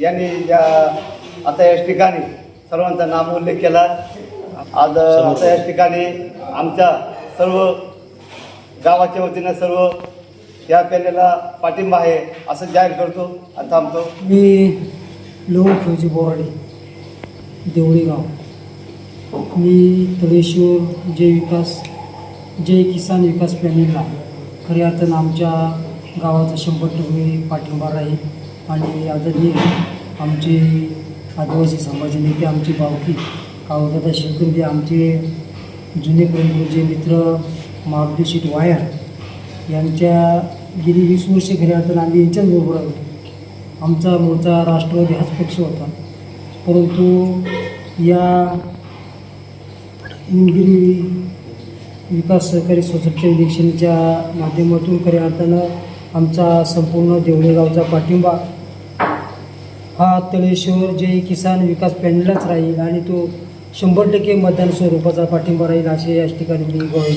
यांनी या आता या ठिकाणी सर्वांचा नामोल्लेख केला. आज आता या ठिकाणी आमच्या सर्व गावाच्या वतीनं सर्व या पॅनेलला पाठिंबा आहे असं जाहीर करतो आणि थांबतो. मी लोह फौजी बोराडे देवळीगाव. मी तळेश्वर जय विकास जय किसान विकास पॅनेलला खऱ्या अर्थानं आमच्या गावाचा शंभर टक्के पाठिंबा राहील. आणि आदरणीय आमचे आदिवासी समाजाचे नेते आमची बावकी कावदादा शिवकुंदे आमचे जुने परंपरेचे मित्र मारुती वायर यांच्या गेली वीस वर्षे खऱ्या आम्ही यांच्याच बरोबर आहोत आमचा मूळचा राष्ट्रवादी हाच पक्ष होता. परंतु या निमगिरी विकास सहकारी सोसायटीच्या इलेक्शनच्या माध्यमातून खऱ्या अर्थानं आमचा संपूर्ण देवळेगावचा पाठिंबा हा तळेश्वर जय किसान विकास पॅनललाच राहील आणि तो शंभर टक्के मतदान स्वरूपाचा पाठिंबा राहील असे याच ठिकाणी मी ग्वाही